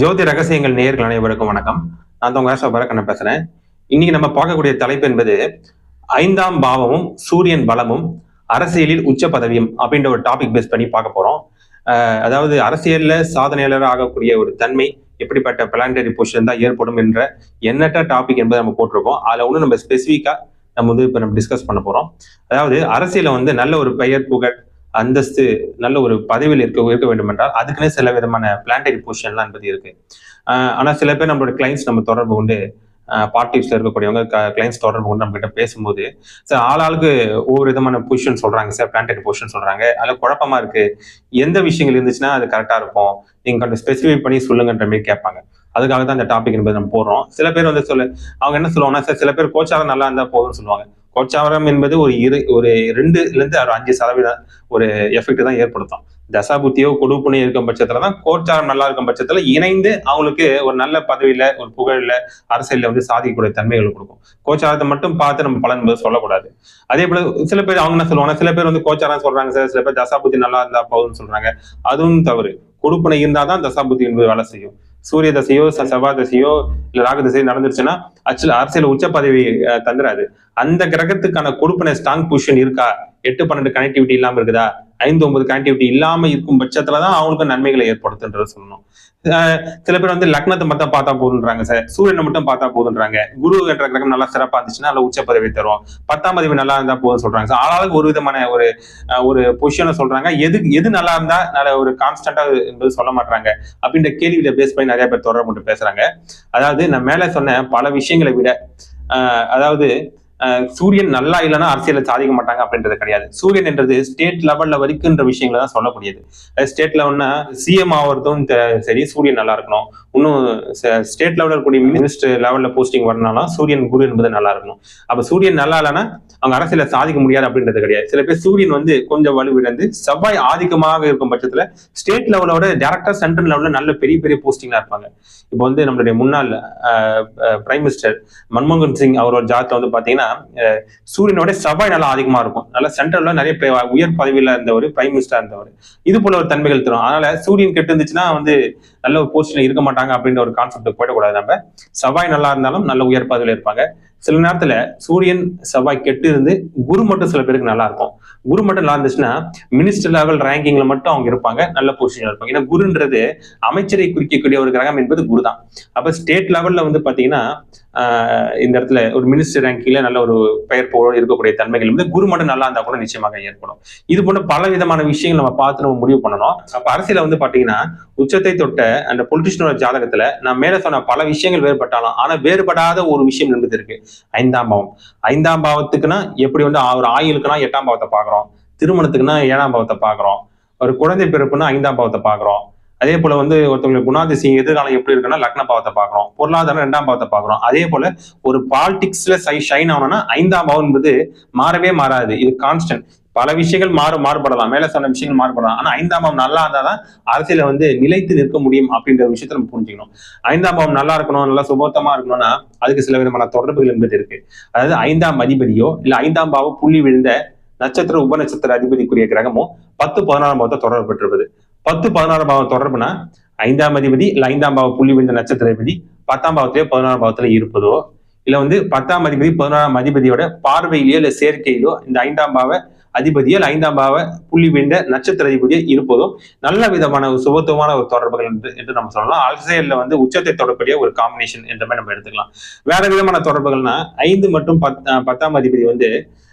ஜோதி ரகசியங்கள் நேர்கள் அனைவருக்கும் வணக்கம். நான் தான் உங்க பரக்கண்ணன் பேசுறேன். இன்னைக்கு நம்ம பார்க்கக்கூடிய தலைப்பு என்பது ஐந்தாம் பாவமும் சூரியன் பலமும் அரசியலில் உச்ச பதவியும் அப்படின்ற ஒரு டாபிக் பேஸ் பண்ணி பார்க்க போறோம். அதாவது அரசியல்ல சாதனையாளர் ஆகக்கூடிய ஒரு தன்மை எப்படிப்பட்ட பிளானடரி பொசிஷன் தான் ஏற்படும் என்ற எண்ணற்ற டாபிக் என்பதை நம்ம போட்டிருக்கோம். அதுல ஒன்று நம்ம ஸ்பெசிஃபிக்கா நம்ம வந்து இப்போ நம்ம டிஸ்கஸ் பண்ண போறோம். அதாவது அரசியல வந்து நல்ல ஒரு பெயர் புகழ் அந்தஸ்து நல்ல ஒரு பதவியில் இருக்க இருக்க வேண்டும் என்றால் அதுக்குன்னே சில விதமான பிளான்டரி பொசிஷன்லாம் என்பது இருக்கு. ஆனால் சில பேர் நம்மளோட கிளைண்ட்ஸ் நம்ம தொடர்பு கொண்டு பார்ட்டிஸ்ல இருக்கக்கூடியவங்க கிளைண்ட்ஸ் தொடர்பு கொண்டு நம்ம கிட்ட பேசும்போது சார் ஆளாளுக்கு ஒவ்வொரு விதமான பொசிஷன் சொல்றாங்க சார் பிளான்டரி பொசிஷன் சொல்றாங்க. அதில் குழப்பமா இருக்கு. எந்த விஷயங்கள் இருந்துச்சுன்னா அது கரெக்டாக இருக்கும். நீங்க கொஞ்சம் ஸ்பெசிஃபை பண்ணி சொல்லுங்கன்ற மாதிரி கேட்பாங்க. அதுக்காக தான் அந்த டாபிக் என்பது நம்ம போடுறோம். சில பேர் வந்து சொல்ல அவங்க என்ன சொல்லுவாங்கன்னா சார் சில பேர் கோச்சாரம் நல்லா இருந்தால் போதும்னு சொல்லுவாங்க. கோச்சாவரம் என்பது ஒரு இரு ஒரு ரெண்டுல இருந்து ஒரு அஞ்சு சதவீதம் ஒரு எஃபெக்ட் தான் ஏற்படுத்தும். தசாபுத்தியோ கொடுப்புனையோ இருக்கும் பட்சத்துல தான் கோச்சாரம் நல்லா இருக்கும் பட்சத்துல இணைந்து அவங்களுக்கு ஒரு நல்ல பதவியில ஒரு புகழ்ல அரசியல்ல வந்து சாதிக்கக்கூடிய தன்மைகள் கொடுக்கும். கோச்சாரத்தை மட்டும் பார்த்து நம்ம பலன் என்பது சொல்லக்கூடாது. அதே போல சில பேர் அவங்க என்ன சொல்லுவாங்க சில பேர் வந்து கோச்சாரம் சொல்றாங்க சார் சில பேர் தசாபுத்தி நல்லா இருந்தா போதும்னு சொல்றாங்க. அதுவும் தவறு. கொடுப்புனை இருந்தாதான் தசாபுத்தி என்பது வேலை செய்யும். சூரிய தசையோ ச- செவ்வாய் தசையோ இல்ல ராகு தசையோ நடந்துருச்சுன்னா ஆக்சுவலா அரசியல் உச்ச பதவி தந்துராது அந்த கிரகத்துக்கான கொடுப்பன ஸ்ட்ராங் பொசிஷன் இருக்கா? எட்டு பன்னெண்டு கனெக்டிவிட்டி இல்லாம இருக்குதா? ஐந்து ஒன்பது கனெக்டிவிட்டி இல்லாமல் இருக்கும் பட்சத்துலதான் அவங்களுக்கு நன்மைகளை ஏற்படுத்துன்றது சொல்லணும். சில பேர் வந்து லக்னத்தை மட்டும் பார்த்தா போதுன்றாங்க சார். சூரியனை மட்டும் பார்த்தா போதுன்றாங்க. குரு என்ற கிரகம் நல்லா சிறப்பா இருந்துச்சுன்னா நல்ல உச்ச பதவி தரும் பத்தாம் பதவி நல்லா இருந்தா போதும் சொல்றாங்க சார். ஆளாளுக்கு ஒரு விதமான ஒரு ஒரு பொசிஷனை சொல்றாங்க. எது எது நல்லா இருந்தா நல்ல ஒரு கான்ஸ்டன்டா என்பது சொல்ல மாட்டாங்க அப்படின்ற கேள்வியில பேஸ் பண்ணி நிறைய பேர் தொடர்பு பேசுறாங்க. அதாவது நான் மேல சொன்ன பல விஷயங்களை விட அதாவது சூரியன் நல்லா இல்லைன்னா அரசியல சாதிக்க மாட்டாங்க அப்படின்றது கிடையாது. சூரியன் என்றது ஸ்டேட் லெவல்ல வரைக்கும்ன்ற விஷயங்களை தான் சொல்லக்கூடியது. ஸ்டேட் லெவல்னா சிஎம் ஆகிறதும் சரி சூரியன் நல்லா இருக்கணும். இன்னும் ஸ்டேட் லெவலில் இருக்கக்கூடிய மினிஸ்டர் லெவல்ல போஸ்டிங் வரணும்னா சூரியன் குரு என்பது நல்லா இருக்கணும். அப்ப சூரியன் நல்லா இல்லைன்னா அவங்க அரசியல சாதிக்க முடியாது அப்படின்றது கிடையாது. சில பேர் சூரியன் வந்து கொஞ்சம் வலுவிழந்து செவ்வாய் ஆதிக்கமாக இருக்கும் பட்சத்துல ஸ்டேட் லெவலோட டேரக்டா சென்ட்ரல் லெவல்ல நல்ல பெரிய பெரிய போஸ்டிங்லாம் இருப்பாங்க. இப்போ வந்து நம்மளுடைய முன்னாள் பிரைம் மினிஸ்டர் மன்மோகன் சிங் அவரோட ஜாதத்துல வந்து பாத்தீங்கன்னா பார்த்தீங்கன்னா சூரியனோட செவ்வாய் நல்லா அதிகமா இருக்கும். நல்லா சென்ட்ரல்ல நிறைய உயர் பதவியில இருந்தவர் பிரைம் மினிஸ்டர் இருந்தவர். இது போல ஒரு தன்மைகள் தரும். அதனால சூரியன் கெட்டு இருந்துச்சுன்னா வந்து நல்ல ஒரு போஸ்டில் இருக்க மாட்டாங்க அப்படின்ற ஒரு கான்செப்ட் போயிடக்கூடாது நம்ம. செவ்வாய் நல்லா இருந்தாலும் நல்ல உயர் பதவியில இருப்பாங்க. சில நேரத்துல சூரியன் செவ்வாய் கெட்டு இருந்து குரு மட்டும் சில பேருக்கு நல்லா இருக்கும். குரு மட்டும் நல்லா இருந்துச்சுன்னா மினிஸ்டர் லெவல் ரேங்கிங்ல மட்டும் அவங்க இருப்பாங்க நல்ல பொசிஷன்ல இருப்பாங்க. ஏன்னா குருன்றது அமைச்சரை குறிக்கக்கூடிய ஒரு கிரகம் என்பது குரு தான் அப்ப ஸ்டேட் லெவல்ல வந்து பாத்தீங்கன்னா இந்த இடத்துல ஒரு மினிஸ்டர் ரேங்கிங்ல நல்ல ஒரு பெயர் புகழோடு இருக்கக்கூடிய தன்மைகள் வந்து குரு மட்டும் நல்லா இருந்தா கூட நிச்சயமாக ஏற்படும். இது போன்ற பல விதமான விஷயங்கள் நம்ம பார்த்து நம்ம முடிவு பண்ணணும். அப்ப அரசியல வந்து பாத்தீங்கன்னா உச்சத்தை தொட்ட அந்த பொலிட்டிஷனோட ஜாதகத்துல நான் மேல சொன்ன பல விஷயங்கள் வேறுபட்டாலும் ஆனா வேறுபடாத ஒரு விஷயம் என்பது இருக்கு. ஐந்தாம் பாவம். ஐந்தாம் பாவத்துக்குன்னா எப்படி வந்து ஒரு ஆயுளுக்குன்னா எட்டாம் பாவத்தை பாக்குறோம் திருமணத்துக்குன்னா ஏழாம் பாவத்தை பாக்குறோம் ஒரு குழந்தை பிறப்புன்னா ஐந்தாம் பாவத்தை பாக்குறோம் அதே போல வந்து ஒருத்தவங்களுக்கு குணாதிசயம் எதிர்காலம் எப்படி இருக்குன்னா லக்ன பாவத்தை பாக்குறோம் பொருளாதாரம் ரெண்டாம் பாவத்தை பாக்குறோம் அதே போல ஒரு பாலிடிக்ஸ்ல சை ஷைன் ஆகணும்னா ஐந்தாம் பாவம் என்பது மாறவே மாறாது. இது கான்ஸ்டன்ட் பல விஷயங்கள் மாறு மாறுபடலாம். மேல சொன்ன விஷயங்கள் மாறுபடலாம். ஆனா ஐந்தாம் பாவம் நல்லா இருந்தாதான் அரசியல வந்து நிலைத்து நிற்க முடியும் அப்படின்ற விஷயத்த நம்ம புரிஞ்சுக்கணும். ஐந்தாம் பாவம் நல்லா இருக்கணும் நல்லா சுபோத்தமா இருக்கணும்னா அதுக்கு சில விதமான தொடர்புகள் என்பது இருக்கு. அதாவது ஐந்தாம் அதிபதியோ இல்ல ஐந்தாம் பாவம் புள்ளி விழுந்த நட்சத்திர உபநட்சத்திர அதிபதிக்குரிய கிரகமோ பத்து பதினாறாம் பாவத்தை தொடர்பு பெற்றிருப்பது. பத்து பதினாறாம் பாவம் தொடர்புனா ஐந்தாம் அதிபதி இல்ல ஐந்தாம் பாவ புள்ளி விழுந்த நட்சத்திர அதிபதி பத்தாம் பாவத்திலேயோ பதினாறாம் பாவத்துல இருப்பதோ இல்ல வந்து பத்தாம் அதிபதி பதினாறாம் அதிபதியோட பார்வையிலேயோ இல்ல சேர்க்கையிலோ இந்த ஐந்தாம் பாவ அதிபதியால் ஐந்தாம் பாவ புள்ளி வீண்ட நட்சத்திர அதிபதியை இருப்பதோ நல்ல விதமான ஒரு சுபத்துவமான ஒரு தொடர்புகள் என்று என்று நம்ம சொல்லலாம். அரசியல்ல வந்து உச்சத்தை தொடக்கூடிய ஒரு காம்பினேஷன் என்ற மாதிரி நம்ம எடுத்துக்கலாம். வேற விதமான தொடர்புகள்னா ஐந்து மற்றும் பத் பத்தாம் அதிபதி வந்து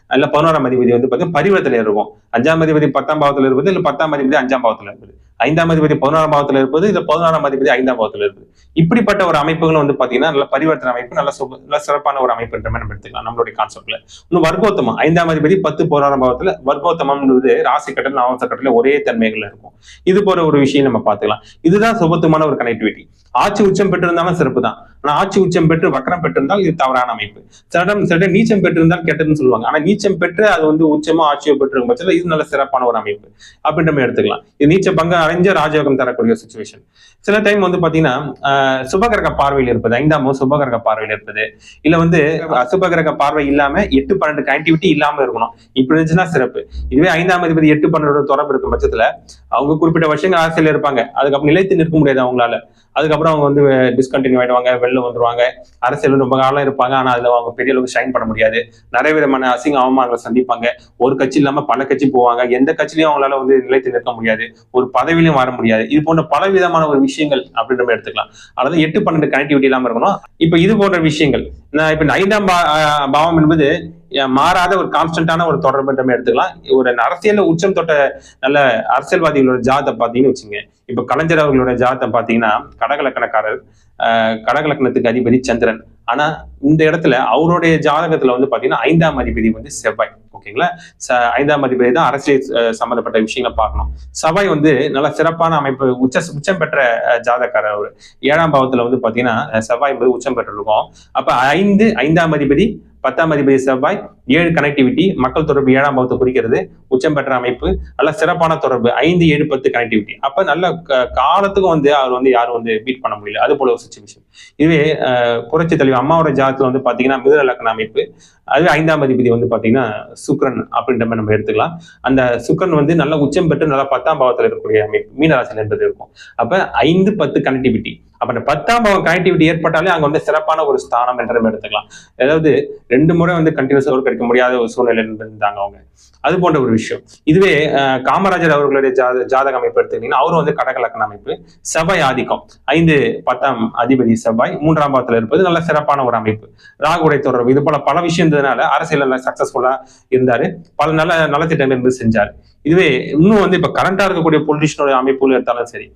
இல்ல பதினோராம் அதிபதி வந்து பார்த்தீங்கன்னா பரிவர்த்தனை இருக்கும். அஞ்சாம் அதிபதி பத்தாம் பாவத்துல இருப்பது இல்ல பத்தாம் அதிபதி அஞ்சாம் பாவத்துல இருப்பது? ஐந்தாம் அதிபதி பதினாறாம் பாவத்துல இருப்பது இல்ல பதினாறாம் அதிபதி ஐந்தாம் பாவத்துல இருப்பது. இப்படிப்பட்ட ஒரு அமைப்புகள் வந்து பாத்தீங்கன்னா நல்ல பரிவர்த்தனை அமைப்பு நல்ல சுப நல்ல சிறப்பான ஒரு அமைப்பு என்ற மாதிரி நம்ம எடுத்துக்கலாம் நம்மளுடைய கான்செப்ட்ல இன்னும் வர்க்கோத்தமம் ஐந்தாம் அதிபதி பத்து பதினாறாம் பாவத்துல வர்க்கோத்தமம்ன்றது ராசி கட்டல் நவச கட்டல ஒரே தன்மைகள் இருக்கும். இது போல ஒரு விஷயம் நம்ம பார்த்துக்கலாம். இதுதான் சுபத்துவமான ஒரு கனெக்டிவிட்டி ஆட்சி உச்சம் பெற்றிருந்தாலும் சிறப்பு தான். ஆனா ஆட்சி உச்சம் பெற்று வக்கரம் பெற்றிருந்தால் இது தவறான அமைப்பு. சில சில நீச்சம் பெற்றிருந்தால் கெட்டதுன்னு சொல்லுவாங்க. ஆனா நீச்சம் பெற்று அது வந்து உச்சமோ ஆட்சியோ பெற்றிருக்கும் பட்சத்தில் இது நல்ல சிறப்பான ஒரு அமைப்பு. அப்படின்ற மாதிரி எடுத்துக்கலாம். இது நீச்ச பங்கு அடைஞ்ச ராஜயோகம் தரக்கூடிய சுச்சுவேஷன் சில டைம் வந்து பாத்தீங்கன்னா ஆஹ், சுபகிரக பார்வையில் இருப்பது ஐந்தாம் சுபகிரக பார்வையில் இருப்பது. இல்ல வந்து அசுபகிரக பார்வை இல்லாம எட்டு பன்னெண்டு கனெக்டிவிட்டி இல்லாம இருக்கணும். இப்படி இருந்துச்சுன்னா சிறப்பு. இதுவே ஐந்தாம் அதிபதி எட்டு பன்னெண்டு தொடர்பு இருக்கும் பட்சத்துல அவங்க குறிப்பிட்ட வருஷங்கள் அரசியல் இருப்பாங்க. அதுக்கப்புறம் நிலைத்து நிற்க முடியாது அவங்களால. அதுக்கப்புறம் அவங்க வந்து டிஸ்கண்டினியூ ஆயிடுவாங்க வெளில வந்துருவாங்க. அரசியல் ரொம்ப காலம் இருப்பாங்க. ஆனா அதுல அவங்க பெரிய அளவுக்கு ஷைன் பண்ண முடியாது. நிறைய விதமான அசிங்க அவமானங்களை சந்திப்பாங்க. ஒரு கட்சி இல்லாம பல கட்சி போவாங்க. எந்த கட்சியிலையும் அவங்களால வந்து நிலைத்து நிற்க முடியாது. ஒரு பதவியிலையும் வர முடியாது. இது போன்ற பல விதமான ஒரு விஷயங்கள் அப்படின்னு நம்ம எடுத்துக்கலாம். அதாவது எட்டு பன்னெண்டு கனெக்டிவிட்டி இல்லாம இருக்கணும். இப்ப இது போன்ற விஷயங்கள். நான் இப்ப ஐந்தாம் பா- பாவம் என்பது மாறாத ஒரு கான்ஸ்டன்டான ஒரு தொடர்பு நம்ம எடுத்துக்கலாம். ஒரு அரசியல் உச்சம் தொட்ட நல்ல அரசியல்வாதிகளோட ஜாதத்தை பார்த்தீங்கன்னு வச்சுங்க இப்ப கலைஞர் அவர்களோட ஜாதத்தை பார்த்தீங்கன்னா கடகலக்கணக்காரர் கடகலக்கணத்துக்கு அதிபதி சந்திரன். ஆனா இந்த இடத்துல அவருடைய ஜாதகத்துல வந்து பாத்தீங்கன்னா ஐந்தாம் அதிபதி வந்து செவ்வாய். ஓகேங்களா? ச- ஐந்தாம் அதிபதி தான் அரசியல் சம்பந்தப்பட்ட விஷயங்களை பார்க்கணும். செவ்வாய் வந்து நல்ல சிறப்பான அமைப்பு உச்ச உச்சம் பெற்ற ஜாதகாரர் அவர். ஏழாம் பாவத்துல வந்து பாத்தீங்கன்னா செவ்வாய் என்பது உச்சம் பெற்றிருக்கும். அப்ப ஐந்து ஐந்தாம் அதிபதி பத்தாம் அதிபதி செவ்வாய் ஏழு கனெக்டிவிட்டி மக்கள் தொடர்பு ஏழாம் பாவத்தை குறிக்கிறது உச்சம் பெற்ற அமைப்பு நல்ல சிறப்பான தொடர்பு ஐந்து ஏழு பத்து கனெக்டிவிட்டி அப்ப நல்ல காலத்துக்கும் வந்து அவர் வந்து யாரும் வந்து பீட் பண்ண முடியல. அது போல ஒரு சுச்சுவேஷன் இதுவே புரட்சி தலைவர் அம்மாவோட ஜாதத்துல வந்து பாத்தீங்கன்னா மிதுன லக்கண அமைப்பு அதுவே ஐந்தாம் அதிபதி வந்து பாத்தீங்கன்னா சுக்ரன் அப்படின்ற மாதிரி நம்ம எடுத்துக்கலாம். அந்த சுக்ரன் வந்து நல்ல உச்சம் பெற்று நல்ல பத்தாம் பாவத்தில் இருக்கக்கூடிய அமைப்பு மீனராசியில் என்பது இருக்கும். அப்ப ஐந்து பத்து கனெக்டிவிட்டி அப்ப அந்த பத்தாம் பாவம் கனெக்டிவிட்டி ஏற்பட்டாலே அங்க வந்து சிறப்பான ஒரு ஸ்தானம் என்ற நம்ம எடுத்துக்கலாம். அதாவது ரெண்டு முறை வந்து கண்டினியூஸ் ஒரு இருக்க முடியாத ஒரு சூழ்நிலை இருந்தாங்க அவங்க. அது போன்ற ஒரு விஷயம். இதுவே காமராஜர் அவர்களுடைய ஜாத ஜாதக அமைப்பு எடுத்துக்கிட்டீங்கன்னா அவரும் வந்து கடகலக்கண அமைப்பு. செவ்வாய் ஆதிக்கம். ஐந்து பத்தாம் அதிபதி செவ்வாய் மூன்றாம் பாதத்தில் இருப்பது நல்ல சிறப்பான ஒரு அமைப்பு. ராகுடை தொடர்பு இது போல பல விஷயம் இருந்ததுனால அரசியல் நல்ல சக்சஸ்ஃபுல்லா இருந்தாரு. பல நல்ல நலத்திட்டங்கள் இருந்து செஞ்சாரு. இதுவே இன்னும் வந்து இப்ப கரண்டா இருக்கக்கூடிய பொலிட்டிஷனோட அமைப்புகள் எடுத்தாலும் சரி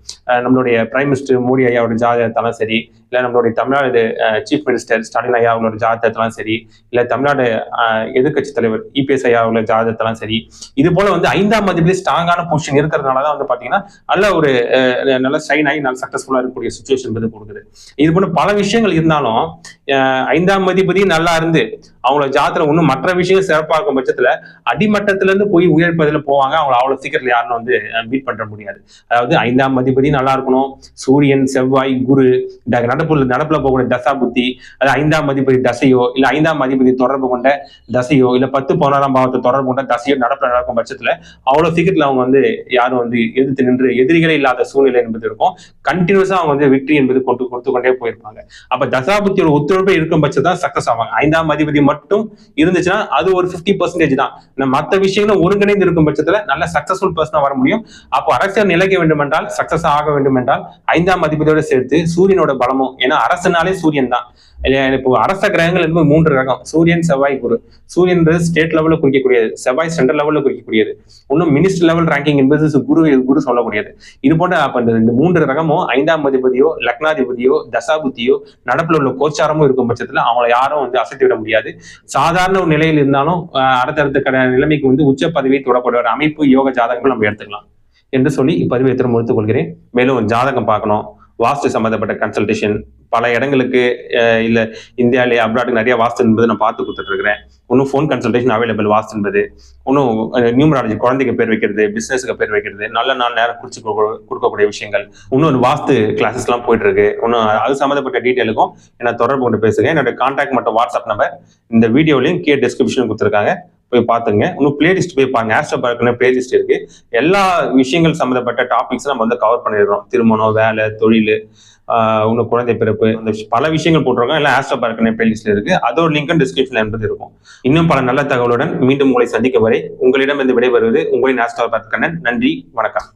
நம்மளுடைய பிரைம் மினிஸ்டர் மோடி ஐயாவோட ஜாதகம் எடுத்தாலும் சரி இல்ல நம்மளுடைய தமிழ்நாடு சீஃப் மினிஸ்டர் ஸ்டாலின் ஐயா அவங்களோட ஜாதகத்தெல்லாம் சரி இல்ல தமிழ்நாடு எதிர்கட்சி தலைவர் இபிஎஸ் ஐயா அவங்களோட ஜாதகத்தெல்லாம் சரி இது போல வந்து ஐந்தாம் அதிபதி ஸ்ட்ராங்கான பொசிஷன் இருக்கிறதுனால தான் வந்து பாத்தீங்கன்னா நல்ல ஒரு அஹ், நல்ல ஷைன் ஆகி நல்ல சக்சஸ்ஃபுல்லா இருக்கக்கூடிய சுச்சுவேஷன் வந்து கொடுக்குது. இது போல பல விஷயங்கள் இருந்தாலும் அஹ், ஐந்தாம் அதிபதி நல்லா இருந்து அவங்களோட ஜாதத்துல இன்னும் மற்ற விஷயம் சிறப்பா இருக்கும் பட்சத்துல அடிமட்டத்துல இருந்து போய் உயர்ப்பதில் போவாங்க. அவங்கள அவ்வளவு சீக்கிரத்துல யாரும் வந்து பீட் பண்ண முடியாது. அதாவது ஐந்தாம் அதிபதி நல்லா இருக்கணும். சூரியன் செவ்வாய் குரு இந்த நடப்புல நடப்புல போகக்கூடிய தசா புத்தி அது ஐந்தாம் அதிபதி தசையோ இல்ல ஐந்தாம் அதிபதி தொடர்பு கொண்ட தசையோ இல்ல பத்து பதினாறாம் பாவத்தை தொடர்பு கொண்ட தசையோ நடப்புல நடக்கும் பட்சத்துல அவ்வளவு சீக்கிரத்துல அவங்க வந்து யாரும் வந்து எதிர்த்து நின்று எதிரிகளே இல்லாத சூழ்நிலை என்பது இருக்கும். கண்டினியூஸா அவங்க வந்து வெற்றி என்பது கொண்டு கொடுத்து கொண்டே போயிருப்பாங்க. அப்ப தசாபுத்தியோட ஒத்துழைப்பு இருக்கும் பட்சம் தான் சக்சஸ் ஆவாங்க. ஐந்தாம் அதிபதி மட்டும் மட்டும் இருந்துச்சுன்னா அது ஒரு 50% பர்சன்டேஜ் தான். மற்ற விஷயங்களும் ஒருங்கிணைந்து இருக்கும் பட்சத்துல நல்ல சக்சஸ்ஃபுல் பர்சனா வர முடியும். அப்போ அரசியல் நிலைக்க வேண்டும் என்றால் சக்சஸ் ஆக வேண்டும் என்றால் ஐந்தாம் அதிபதியோட சேர்த்து சூரியனோட பலமும் ஏன்னா அரசனாலே சூரியன் தான். இப்போ அரச கிரகங்கள் என்பது மூன்று ரகம். சூரியன் செவ்வாய் குரு. சூரியன்றது ஸ்டேட் லெவலில் குறிக்கக்கூடியது. செவ்வாய் சென்ட்ரல் லெவலில் குறிக்கக்கூடியது. இன்னும் மினிஸ்டர் லெவல் ரேங்கிங் என்பது குரு குரு சொல்லக்கூடியது. இது போன்ற அப்போ இந்த இந்த மூன்று ரகமும் ஐந்தாம் அதிபதியோ லக்னாதிபதியோ தசாபுத்தியோ நடப்பில் உள்ள கோச்சாரமும் இருக்கும் பட்சத்தில் அவங்கள யாரும் வந்து அசைத்து விட முடியாது. சாதாரண ஒரு நிலையில் இருந்தாலும் அடுத்தடுத்த நிலைமைக்கு வந்து உச்ச பதவியை தொடக்கூடிய ஒரு அமைப்பு யோக ஜாதகங்கள் நம்ம எடுத்துக்கலாம். என்று சொல்லி இப்பதிவை எத்தனை முடித்துக் கொள்கிறேன். மேலும் ஜாதகம் பார்க்கணும். வாஸ்து சம்பந்தப்பட்ட கன்சல்டேஷன் பல இடங்களுக்கு இல்லை இந்தியாவிலே அப்ராடுக்கு நிறைய வாஸ்து என்பது நான் பார்த்து கொடுத்துட்ருக்கிறேன். இன்னும் ஃபோன் கன்சல்டேஷன் அவைலபிள் வாஸ்து என்பது. இன்னும் நியூமராலஜி குழந்தைக்கு பேர் வைக்கிறது பிஸ்னஸுக்கு பேர் வைக்கிறது நல்ல நாள் நேரம் குறிச்சு கொடுக்க- கொடுக்கக்கூடிய விஷயங்கள். இன்னும் வாஸ்து கிளாஸஸ்லாம் போயிட்டுருக்கு போயிட்டு இருக்கு இன்னும் அது சம்மந்தப்பட்ட டீட்டெயிலுக்கும் என்ன தொடர்பு கொண்டு பேசுகிறேன் என்னோட கான்டாக்ட் மற்றும் வாட்ஸ்அப் நம்பர் இந்த வீடியோலையும் கீழே டிஸ்கிரிப்ஷன் கொடுத்துருக்காங்க. போய் பார்த்துங்க. இன்னும் பிளேலிஸ்ட் போய் பாருங்க. ஆஸ்ட்ரோ பார்க்கணும் பிளேலிஸ்ட் இருக்கு. எல்லா விஷயங்கள் சம்மந்தப்பட்ட டாபிக்ஸ் நம்ம வந்து கவர் பண்ணிடுறோம். திருமணம் வேலை தொழில் இன்னும் குழந்தை பிறப்பு அந்த பல விஷயங்கள் போட்டிருக்கோம். எல்லாம் ஆஸ்ட்ரோ பார்க்கணும் பிளேலிஸ்ட்ல இருக்கு. அதோட லிங்க் டிஸ்கிரிப்ஷன்ல என்பது இருக்கும். இன்னும் பல நல்ல தகவலுடன் மீண்டும் உங்களை சந்திக்கும் வரை உங்களிடம் இருந்து விடைபெறுவது உங்களின் ஆஸ்ட்ரோ பார்க்கண்ணன் நன்றி வணக்கம்.